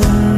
time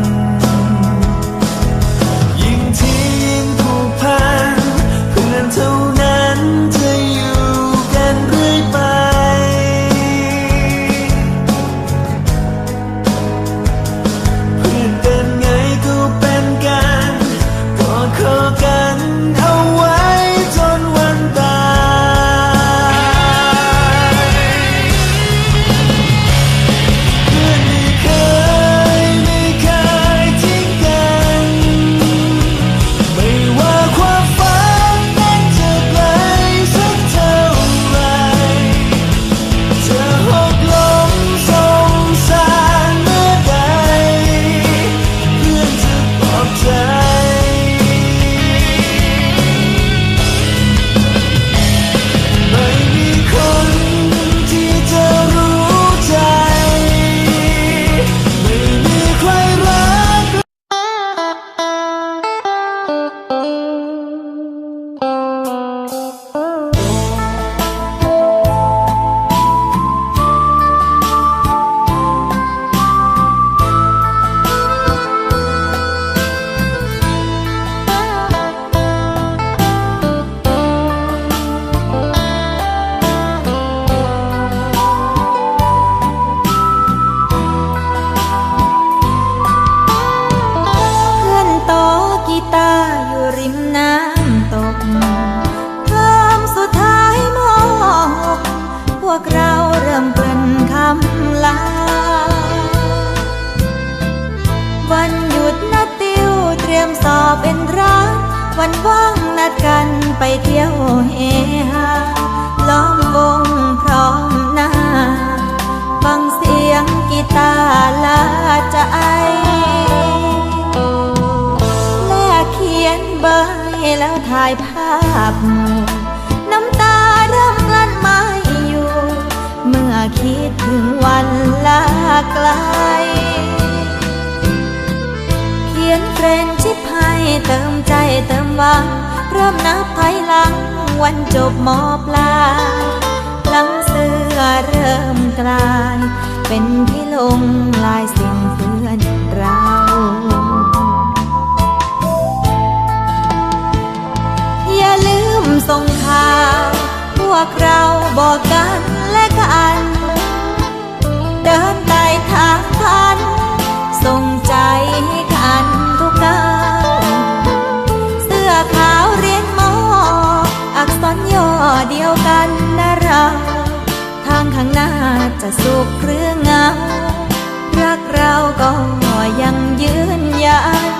ไกล เขียนเฟรนชิปให้เติมใจเติมหวัง เริ่มนับถอยหลังวันจบมอปลายหลังเสื้อเริ่มกลาย เป็นที่ลงลายเส้นเพื่อนเราอย่าลืมส่งข่าวพวกเราบอกกัน จะสุขหรือเงา รักเราก็ยังยืนยัน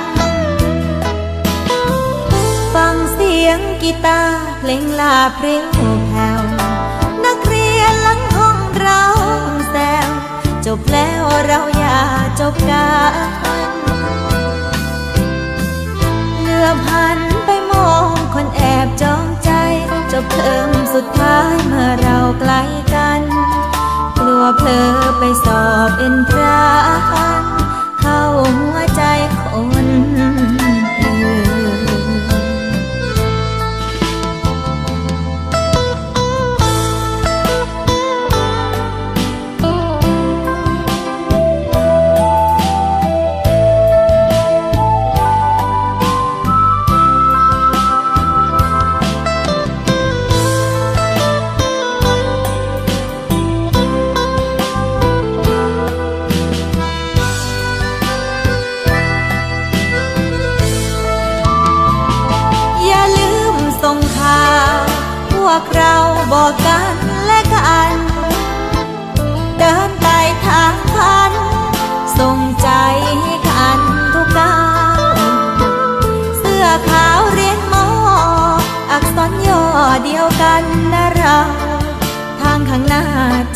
ฟังเสียงกีตาร์เพลงลาเพลงแผ่วนักเรียนหลังห้องเราแซวจบแล้วเราอย่าจบกันเหลือบหันไปมองคนแอบจองใจ จบเทอมสุดท้ายเมื่อเราไกลกัน ลัวเพลอไปสอบเป็นพรานเข้าหัวใจคน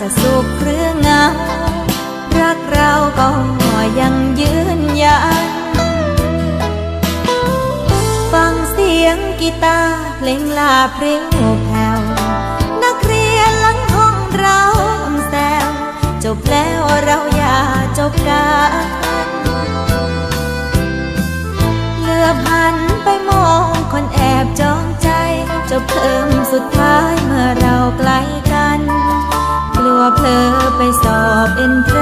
จะสุขหรือเงา รักเราก็ยังยืนยัน ฟังเสียงกีตาร์เพลงลาเพลงแผ่วนักเรียนหลังห้องเราแซวจบแล้วเราอย่าจบกันเหลือบหันไปมองคนแอบจองใจจบเทอม in